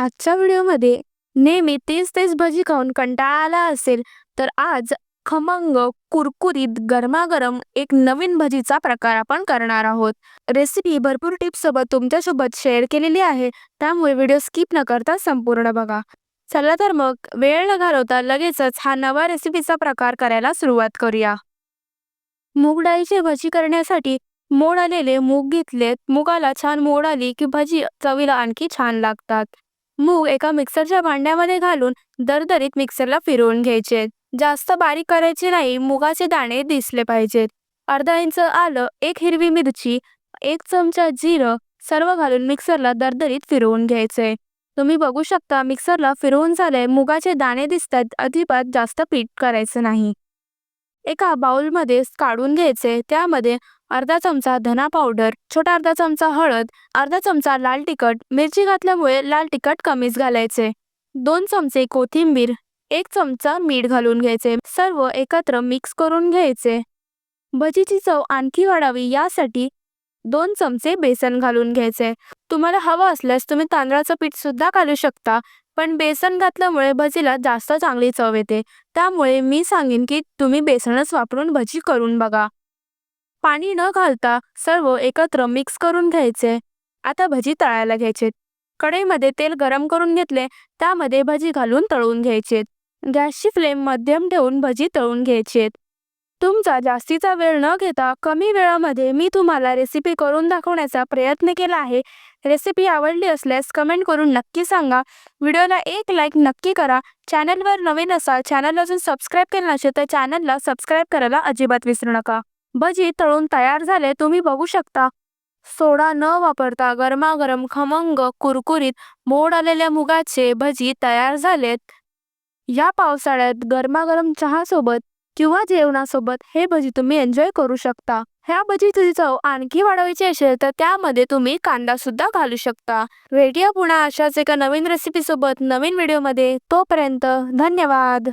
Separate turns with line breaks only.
आजच्या व्हिडिओमध्ये नेहमी तेच तेच भजी खाऊन कंटाळा आला असेल तर आज खमंग कुरकुरीत गरमागरम एक नवीन भजीचा प्रकार आपण करणार आहोत. रेसिपी भरपूर टिप्स सोबत तुमच्यासोबत शेअर केलेली आहे त्यामुळे व्हिडिओ स्किप न करता संपूर्ण बघा. चला तर मग वेळ न घालवता लगेचच हा नवा रेसिपीचा प्रकार करायला सुरुवात करूया. मूग डाळीची भजी करण्यासाठी मोड आलेले मूग घेतलेत. मुगाला छान मोड आली की भजी चवीला आणखी छान लागतात. मूग एका मिक्सरच्या भांड्यामध्ये घालून दरदरीत मिक्सरला फिरवून घ्यायचे. जास्त बारीक करायचे नाही मुगाचे दाणे दिसले पाहिजेत. अर्धा इंच आलं एक हिरवी मिरची एक चमचा जिरं सर्व घालून मिक्सरला दरदरीत फिरवून घ्यायचे. तुम्ही बघू शकता मिक्सरला फिरवून झाले मुगाचे दाणे दिसतात अजिबात जास्त पीठ करायचं नाही. एका बाउलमध्ये काढून घ्यायचे त्यामध्ये अर्धा चमचा धना पावडर छोटा अर्धा चमचा हळद अर्धा चमचा लाल तिखट मिरची घातल्यामुळे लाल तिखट कमीच घालायचे. दोन चमचे कोथिंबीर एक चमचा मीठ घालून घ्यायचे. सर्व एकत्र मिक्स करून घ्यायचे. भजीची चव आणखी वाढावी यासाठी दोन चमचे बेसन घालून घ्यायचे. तुम्हाला हवं असल्यास तुम्ही तांदळाचं पीठ सुद्धा घालू शकता पण बेसन घातल्यामुळे भजीला जास्त चांगली चव येते. त्यामुळे मी सांगेन की तुम्ही बेसनच वापरून भजी करून बघा. पाणी न घालता सर्व एकत्र मिक्स करून घ्यायचे. आता भजी तळायला घ्यायचे कढईमध्ये तेल गरम करून घेतले त्यामध्ये भजी घालून तळून घ्यायचे गॅसची फ्लेम मध्यम ठेवून भजी तळून घ्यायचे तुमचा जास्तीचा वेळ न घेता कमी वेळामध्ये मी तुम्हाला रेसिपी करून दाखवण्याचा प्रयत्न केला आहे. रेसिपी आवडली असल्यास कमेंट करून नक्की सांगा. व्हिडिओला एक लाईक नक्की करा. चॅनलवर नवीन असाल चॅनल अजून सबस्क्राईब केलं नसेल तर चॅनलला सबस्क्राईब करायला अजिबात विसरू नका. भजी तळून तयार झाले तुम्ही बघू शकता. सोडा न वापरता गरमागरम खमंग कुरकुरीत मोड आलेल्या मुगाचे भजी तयार झालेत. या पावसाळ्यात गरमागरम चहासोबत किंवा जेवणासोबत हे भजी तुम्ही एन्जॉय करू शकता. ह्या भजी तुझी चव आणखी वाढवायची असेल तर त्यामध्ये तुम्ही कांदा सुद्धा घालू शकता. भेटूया पुन्हा अशाच एका नवीन रेसिपी सोबत नवीन व्हिडिओमध्ये तोपर्यंत धन्यवाद.